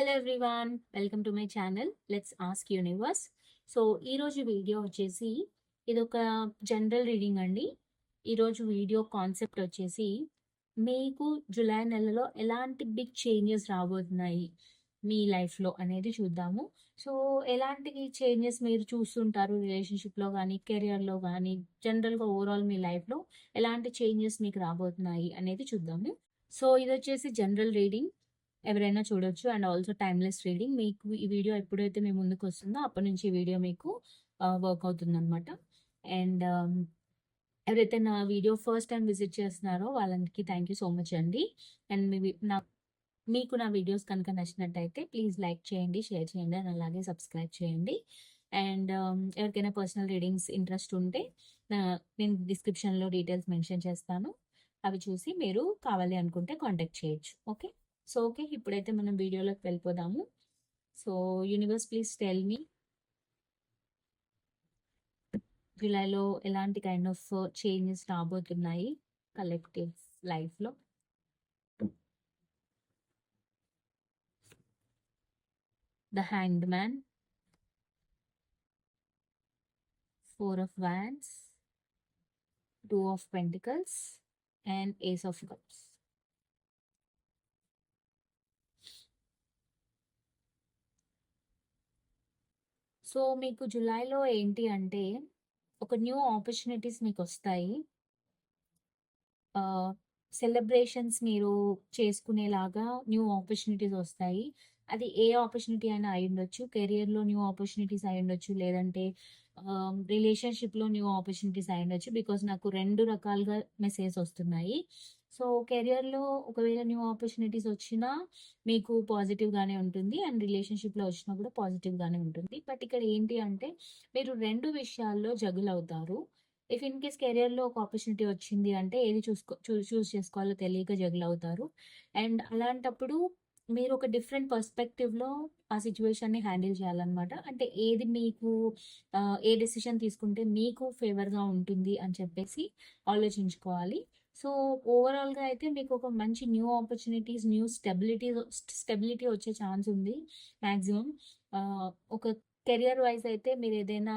Hello everyone welcome to my channel let's ask universe so ఈరోజు video వచ్చేసి ఇది ఒక జనరల్ రీడింగ్ అండి ఈరోజు వీడియో కాన్సెప్ట్ వచ్చేసి మీకు జూలై నెలలో ఎలాంటి బిగ్ చేంజెస్ రాబోతున్నాయి మీ లైఫ్లో అనేది చూద్దాము. సో ఎలాంటి చేంజెస్ మీరు చూస్తుంటారు రిలేషన్షిప్లో కానీ కెరియర్లో కానీ జనరల్గా ఓవరాల్ మీ లైఫ్లో ఎలాంటి చేంజెస్ మీకు రాబోతున్నాయి అనేది చూద్దాము. సో ఇది వచ్చేసి జనరల్ రీడింగ్ ఎవరైనా చూడొచ్చు అండ్ ఆల్సో టైమ్లెస్ రీడింగ్. మీకు ఈ వీడియో ఎప్పుడైతే మీ ముందుకు వస్తుందో అప్పటి నుంచి ఈ వీడియో మీకు వర్క్ అవుతుందనమాట అండ్ ఎవరైతే నా వీడియో ఫస్ట్ టైం విజిట్ చేస్తున్నారో వాళ్ళకి థ్యాంక్ యూ సో మచ్ అండి. అండ్ మీ నా మీకు నా వీడియోస్ కనుక నచ్చినట్టయితే ప్లీజ్ లైక్ చేయండి షేర్ చేయండి అండ్ అలాగే సబ్స్క్రైబ్ చేయండి. అండ్ ఎవరికైనా పర్సనల్ రీడింగ్స్ ఇంట్రెస్ట్ ఉంటే నేను డిస్క్రిప్షన్లో డీటెయిల్స్ మెన్షన్ చేస్తాను. అవి చూసి మీరు కావాలి అనుకుంటే కాంటాక్ట్ చేయొచ్చు. ఓకే? So okay. ఇప్పుడైతే మనం వీడియోలోకి వెళ్ళిపోదాము. So universe please tell me. జూలైలో ఎలాంటి కైండ్ ఆఫ్ చేంజెస్ రాబోతున్నాయి కలెక్టివ్ లైఫ్లో? The hanged man. Four of wands. Two of pentacles. And ace of cups. So మీకు జూలైలో ఏంటి అంటే ఒక న్యూ ఆపర్చునిటీస్ మీకు వస్తాయి సెలబ్రేషన్స్ మీరు చేసుకునేలాగా న్యూ ఆపర్చునిటీస్ వస్తాయి. అది ఏ ఆపర్చునిటీ అయినా అయి ఉండొచ్చు. కెరియర్లో న్యూ ఆపర్చునిటీస్ అయి ఉండొచ్చు. లేదంటే రిలేషన్షిప్లో న్యూ ఆపర్చునిటీస్ అయి ఉండొచ్చు. బికాస్ నాకు రెండు రకాలుగా మెసేజ్ వస్తున్నాయి. సో కెరియర్లో ఒకవేళ న్యూ ఆపర్చునిటీస్ వచ్చినా మీకు పాజిటివ్గానే ఉంటుంది. అండ్ రిలేషన్షిప్లో వచ్చినా కూడా పాజిటివ్గానే ఉంటుంది. బట్ ఇక్కడ ఏంటి అంటే మీరు రెండు విషయాల్లో జగుల్ అవుతారు. ఇఫ్ ఇన్ కేస్ కెరియర్లో ఒక ఆపర్చునిటీ వచ్చింది అంటే ఏది చూసుకో చూ చూస్ చేసుకోవాలో తెలియక జగులు అవుతారు. అండ్ అలాంటప్పుడు మీరు ఒక డిఫరెంట్ పర్స్పెక్టివ్లో ఆ సిచ్యువేషన్ని హ్యాండిల్ చేయాలన్నమాట. అంటే ఏది మీకు ఏ డెసిషన్ తీసుకుంటే మీకు ఫేవర్గా ఉంటుంది అని చెప్పేసి ఆలోచించుకోవాలి. సో ఓవరాల్గా అయితే మీకు ఒక మంచి new opportunities new stability stability వచ్చే ఛాన్స్ ఉంది మ్యాక్సిమం ఒక కెరియర్ వైజ్ అయితే మీరు ఏదైనా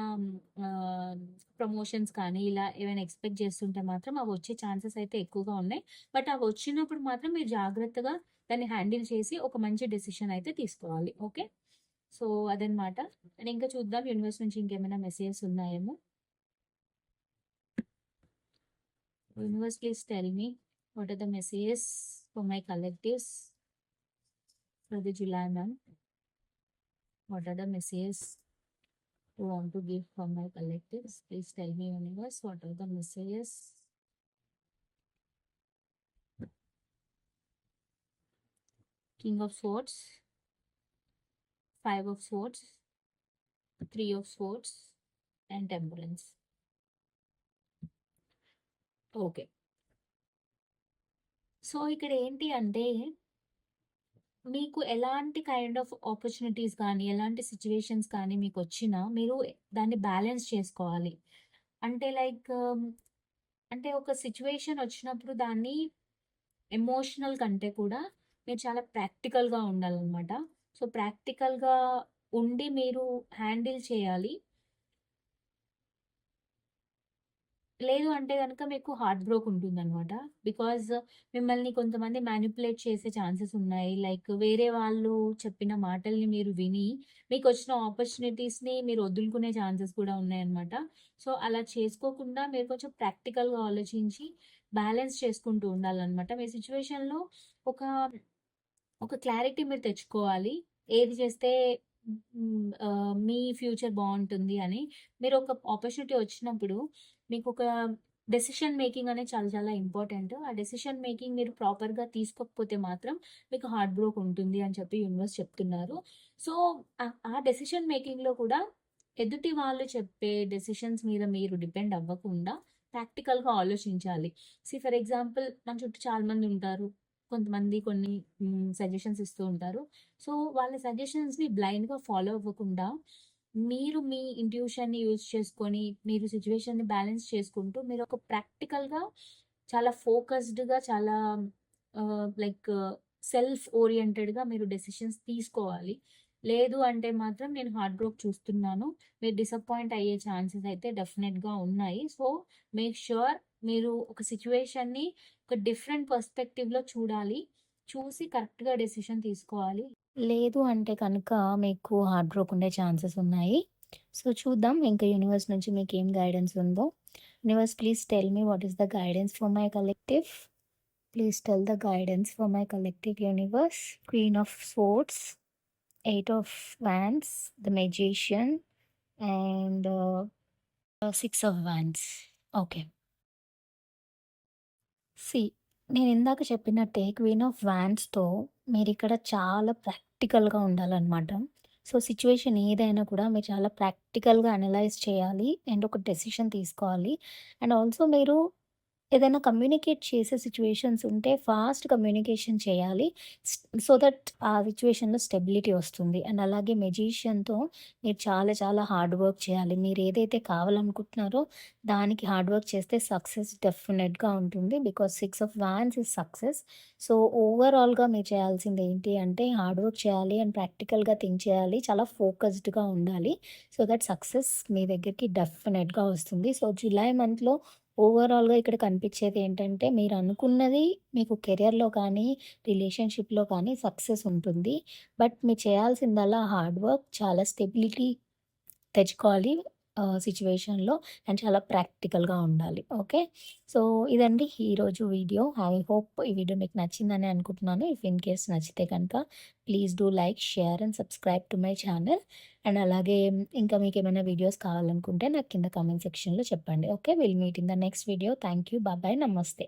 ప్రమోషన్స్ కానీ ఇలా ఏమైనా ఎక్స్పెక్ట్ చేస్తుంటే మాత్రం అవి వచ్చే ఛాన్సెస్ అయితే ఎక్కువగా ఉన్నాయి. బట్ అవి వచ్చినప్పుడు మాత్రం మీరు జాగ్రత్తగా దాన్ని హ్యాండిల్ చేసి ఒక మంచి డెసిషన్ అయితే తీసుకోవాలి. ఓకే సో అదనమాట అండ్ ఇంకా చూద్దాం యూనివర్స్ నుంచి ఇంకేమైనా మెసేజెస్ ఉన్నాయేమో. Universe please tell me what are the messages for my collectives for the July ma'am what are the messages want to give from my collectives please tell me universe what are the messages king of swords five of swords three of swords and temperance okay so ఇక్కడ ఏంటి అంటే మీకు ఎలాంటి kind of opportunities కానీ ఎలాంటి situations కానీ మీకు వచ్చినా మీరు దాన్ని బ్యాలెన్స్ చేసుకోవాలి. అంటే లైక్ um, అంటే ఒక సిచ్యువేషన్ వచ్చినప్పుడు దాన్ని ఎమోషనల్ కంటే కూడా మీరు చాలా ప్రాక్టికల్గా ఉండాలన్నమాట. సో ప్రాక్టికల్గా ఉండి మీరు హ్యాండిల్ చేయాలి. లేదు అంటే కనుక మీకు హార్ట్ బ్రోక్ ఉంటుంది అనమాట బికాజ్ మిమ్మల్ని కొంతమంది మ్యానిపులేట్ చేసే ఛాన్సెస్ ఉన్నాయి. లైక్ వేరే వాళ్ళు చెప్పిన మాటల్ని మీరు విని మీకు వచ్చిన ఆపర్చునిటీస్ని మీరు వదులుకునే ఛాన్సెస్ కూడా ఉన్నాయన్నమాట. సో అలా చేసుకోకుండా మీరు కొంచెం ప్రాక్టికల్గా ఆలోచించి బ్యాలెన్స్ చేసుకుంటూ ఉండాలన్నమాట. మీ సిచ్యువేషన్లో ఒక ఒక క్లారిటీ మీరు తెచ్చుకోవాలి. ఏది చేస్తే మీ ఫ్యూచర్ బాగుంటుంది అని మీరు ఒక ఆపర్చునిటీ వచ్చినప్పుడు మీకు ఒక డెసిషన్ మేకింగ్ అనేది చాలా చాలా ఇంపార్టెంట్. ఆ డెసిషన్ మేకింగ్ మీరు ప్రాపర్గా తీసుకోకపోతే మాత్రం మీకు హార్ట్ బ్రోక్ ఉంటుంది అని చెప్పి యూనివర్స్ చెప్తున్నారు. సో ఆ- ఆ డెసిషన్ మేకింగ్లో కూడా ఎదుటి వాళ్ళు చెప్పే డెసిషన్స్ మీద మీరు డిపెండ్ అవ్వకుండా ప్రాక్టికల్గా ఆలోచించాలి. సి ఫర్ ఎగ్జాంపుల్ మన చుట్టూ చాలామంది ఉంటారు. కొంతమంది కొన్ని సజెషన్స్ ఇస్తూ ఉంటారు సో వాళ్ళ సజెషన్స్ని బ్లైండ్గా ఫాలో అవ్వకుండా మీరు మీ ఇంట్యూషన్ని యూజ్ చేసుకొని మీరు సిచ్యువేషన్ని బ్యాలెన్స్ చేసుకుంటూ మీరు ఒక ప్రాక్టికల్గా చాలా ఫోకస్డ్గా చాలా లైక్ సెల్ఫ్ ఓరియంటెడ్‌గా మీరు డెసిషన్స్ తీసుకోవాలి. లేదు అంటే మాత్రం నేను హార్డ్ వర్క్ చూస్తున్నాను. మీరు డిసప్పాయింట్ అయ్యే ఛాన్సెస్ అయితే డెఫినెట్‌గా ఉన్నాయి. సో, మేక్ ష్యూర్ మీరు ఒక సిచ్యువేషన్ని ఒక డిఫరెంట్ పర్స్పెక్టివ్‌లో చూడాలి. చూసి కరెక్ట్‌గా డెసిషన్ తీసుకోవాలి. లేదు అంటే కనుక మీకు హార్ట్ బ్రోక్ ఉండే ఛాన్సెస్ ఉన్నాయి. సో, చూద్దాం ఇంకా యూనివర్స్ నుంచి మీకు ఏం గైడెన్స్ ఉందో. Universe please tell me what is the guidance for my collective. Please tell the guidance for my collective universe. Queen of swords eight of wands the magician and six of wands okay. C నేను ఇందాక చెప్పినట్టే queen of వాండ్స్‌తో మీరిక్కడ చాలా ప్రాక్టికల్‌గా ఉండాలన్నమాట so, situation ఏదైనా కూడా మీరు చాలా ప్రాక్టికల్‌గా అనలైజ్ చేయాలి. అండ్ ఒక డెసిషన్ తీసుకోవాలి. అండ్ ఆల్సో మీరు ఏదైనా కమ్యూనికేట్ చేసే సిచ్యువేషన్స్ ఉంటే ఫాస్ట్ కమ్యూనికేషన్ చేయాలి. సో దట్ ఆ సిచ్యువేషన్లో స్టెబిలిటీ వస్తుంది. అండ్ అలాగే మెజిషియన్‌తో మీరు చాలా చాలా హార్డ్ వర్క్ చేయాలి. మీరు ఏదైతే కావాలనుకుంటున్నారో దానికి హార్డ్ వర్క్ చేస్తే సక్సెస్ డెఫినెట్‌గా ఉంటుంది. Because six of wands is success. So, ఓవరాల్‌గా మీరు చేయాల్సింది ఏంటి అంటే హార్డ్ వర్క్ చేయాలి అండ్ ప్రాక్టికల్‌గా థింక్ చేయాలి. చాలా ఫోకస్డ్‌గా ఉండాలి. సో దట్ సక్సెస్ మీ దగ్గరికి డెఫినెట్‌గా వస్తుంది. సో, జులై మంత్‌లో ఓవరాల్‌గా ఇక్కడ కనిపించేది ఏంటంటే మీరు అనుకున్నది మీకు కెరియర్‌లో కానీ, రిలేషన్‌షిప్‌లో కానీ సక్సెస్ ఉంటుంది. బట్ మీరు చేయాల్సిందల్లా హార్డ్ వర్క్, చాలా స్టెబిలిటీ తెచ్చుకోవాలి సిచ్యువేషన్లో అండ్ చాలా ప్రాక్టికల్‌గా ఉండాలి. ఓకే. సో, ఇదండి ఈరోజు వీడియో. ఐ హోప్ ఈ వీడియో మీకు నచ్చిందని అనుకుంటున్నాను. ఇఫ్ ఇన్ కేస్ నచ్చితే కనుక please do like, share and subscribe to my channel. And అలాగే ఇంకా మీకు ఏమైనా వీడియోస్ కావాలనుకుంటే నాకు కింద కామెంట్ సెక్షన్‌లో చెప్పండి. Okay. Will meet in the next video. Thank you. బాబాయ్ బాయ్. నమస్తే.